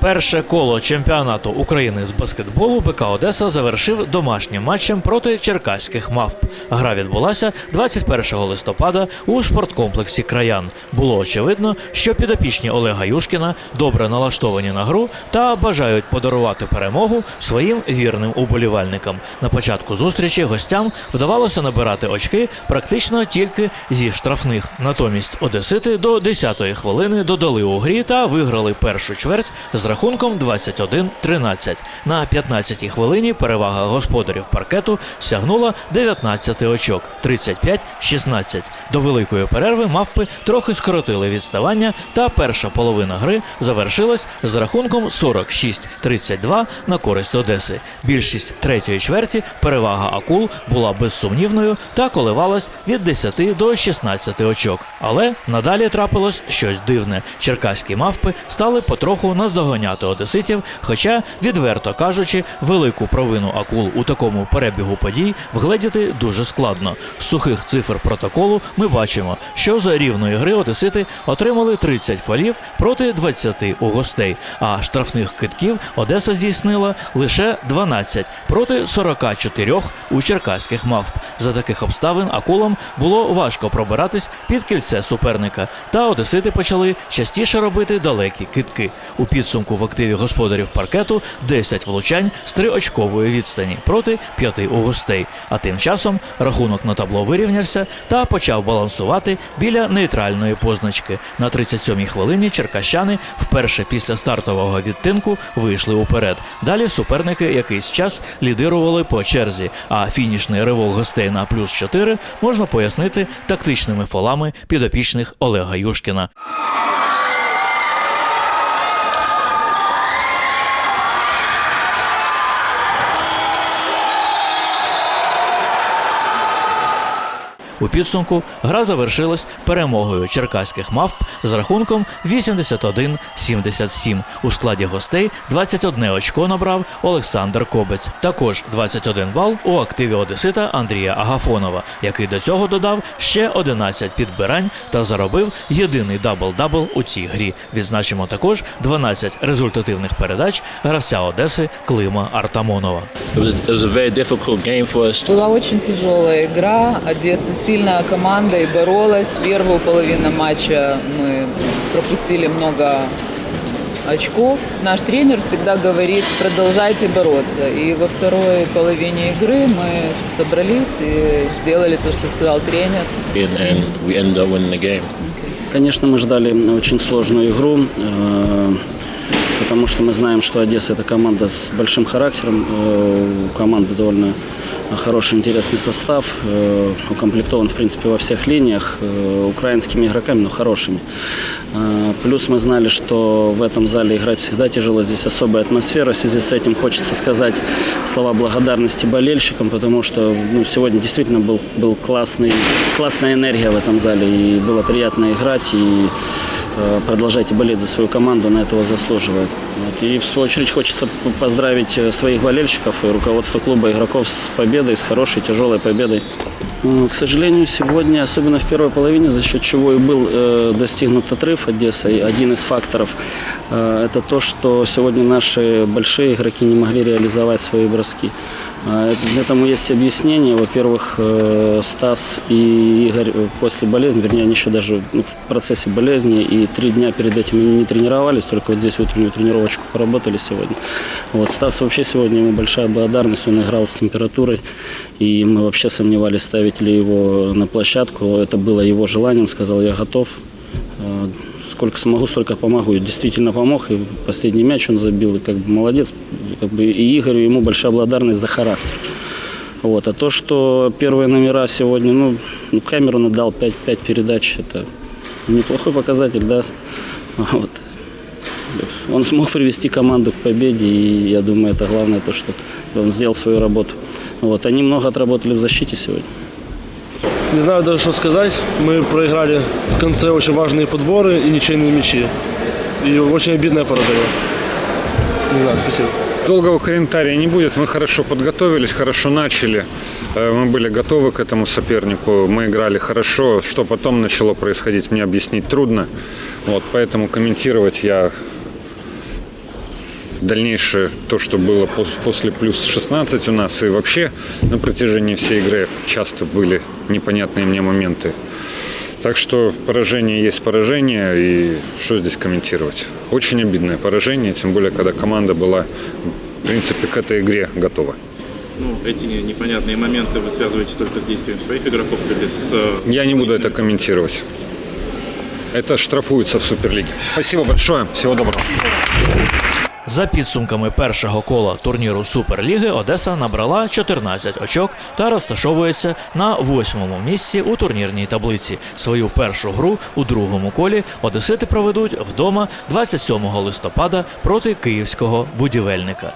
Перше коло чемпіонату України з баскетболу БК Одеса завершив домашнім матчем проти черкаських мавп. Гра відбулася 21 листопада у спорткомплексі Краян. Було очевидно, що підопічні Олега Юшкіна добре налаштовані на гру та бажають подарувати перемогу своїм вірним уболівальникам. На початку зустрічі гостям вдавалося набирати очки практично тільки зі штрафних. Натомість Одесити до 10-ї хвилини додали у грі та виграли першу чверть з рахунком 21-13. На 15-й хвилині перевага господарів паркету сягнула 19 очок 35-16. До великої перерви мавпи трохи скоротили відставання, та перша половина гри завершилась з рахунком 46-32 на користь Одеси. Більшість третьої чверті перевага акул була безсумнівною та коливалась від 10 до 16 очок. Але надалі трапилось щось дивне. Черкаські мавпи стали потроху наздоганяти одеситів, хоча, відверто кажучи, велику провину акул у такому перебігу подій вгледіти дуже складно. З сухих цифр протоколу ми бачимо, що за рівної гри одесити отримали 30 фолів проти 20 у гостей, а штрафних китків Одеса здійснила лише 12 проти 44 у черкаських мавп. За таких обставин акулам було важко пробиратись під кільце суперника, та одесити почали частіше робити далекі китки. У підсумку в активі господарів паркету 10 влучань з триочкової відстані проти 5 у гостей. А тим часом рахунок на табло вирівнявся та почав балансувати біля нейтральної позначки. На 37-й хвилині черкащани вперше після стартового відтинку вийшли уперед. Далі суперники якийсь час лідирували по черзі, а фінішний ривок гостей на плюс 4 можна пояснити тактичними фолами підопічних Олега Юшкіна. У підсумку гра завершилась перемогою черкаських мавп з рахунком 81-77. У складі гостей 21 очко набрав Олександр Кобець. Також 21 бал у активі одесита Андрія Агафонова, який до цього додав ще 11 підбирань та заробив єдиний дабл-дабл у цій грі. Відзначимо також 12 результативних передач гравця Одеси Клима Артамонова. It was, it was a сильная команда и боролась. Первую половину матча мы пропустили много очков. Наш тренер всегда говорит, продолжайте бороться. И во второй половине игры мы собрались и сделали то, что сказал тренер. Конечно, мы ждали очень сложную игру, э, потому что мы знаем, что Одесса это команда с большим характером. Э, У команды довольно хороший, интересный состав, э, укомплектован, в принципе, во всех линиях, э, украинскими игроками, но хорошими. Э, Плюс мы знали, что в этом зале играть всегда тяжело, здесь особая атмосфера. В связи с этим хочется сказать слова благодарности болельщикам, потому что ну, сегодня действительно был, был классный, классная энергия в этом зале, и было приятно играть, и э, продолжайте болеть за свою команду, она этого заслуживает. Вот. И в свою очередь хочется поздравить э, своих болельщиков и руководство клуба игроков с победой, с хорошей, тяжелой победой. М, К сожалению, сегодня, особенно в первой половине, за счет чего и был э, достигнут отрыв Одессы, один из факторов, э, это то, что сегодня наши большие игроки не могли реализовать свои броски. Э, Этому есть объяснение. Во-первых, э, Стас и Игорь э, после болезни, вернее, они еще даже ну, в процессе болезни, и три дня перед этим они не тренировались, только вот здесь утреннюю тренировочку поработали сегодня. Вот Стас вообще сегодня ему большая благодарность, он играл с температурой, и мы вообще сомневались, ставить ли его на площадку. Это было его желание, он сказал, я готов. Э, Сколько смогу, столько помогу. Действительно помог, и последний мяч он забил, и как бы молодец. Как бы и Игорю ему большая благодарность за характер. Вот. А то, что первые номера сегодня, ну, ну Камерон отдал 5, 5 передач, это неплохой показатель, да. Вот. Он смог привести команду к победе, и я думаю, это главное то, что он сделал свою работу. Вот. Они много отработали в защите сегодня. Не знаю даже, что сказать. Мы проиграли в конце очень важные подборы и ничейные мячи. И очень обидная поражение. Не знаю, спасибо. Долгого комментария не будет. Мы хорошо подготовились, хорошо начали. Э, Мы были готовы к этому сопернику. Мы играли хорошо. Что потом начало происходить, мне объяснить трудно. Вот, поэтому комментировать я дальнейшее то, что было пос- после плюс 16 у нас, и вообще на протяжении всей игры часто были непонятные мне моменты. Так что поражение есть поражение, и что здесь комментировать? Очень обидное поражение, тем более, когда команда была, в принципе, к этой игре готова. Ну, эти не- непонятные моменты вы связываете только с действием своих игроков или с... э, Я не буду это комментировать. Это штрафуется в Суперлиге. Спасибо большое. Всего доброго. За підсумками першого кола турніру Суперліги Одеса набрала 14 очок та розташовується на восьмому місці у турнірній таблиці. Свою першу гру у другому колі Одесити проведуть вдома 27 листопада проти київського будівельника.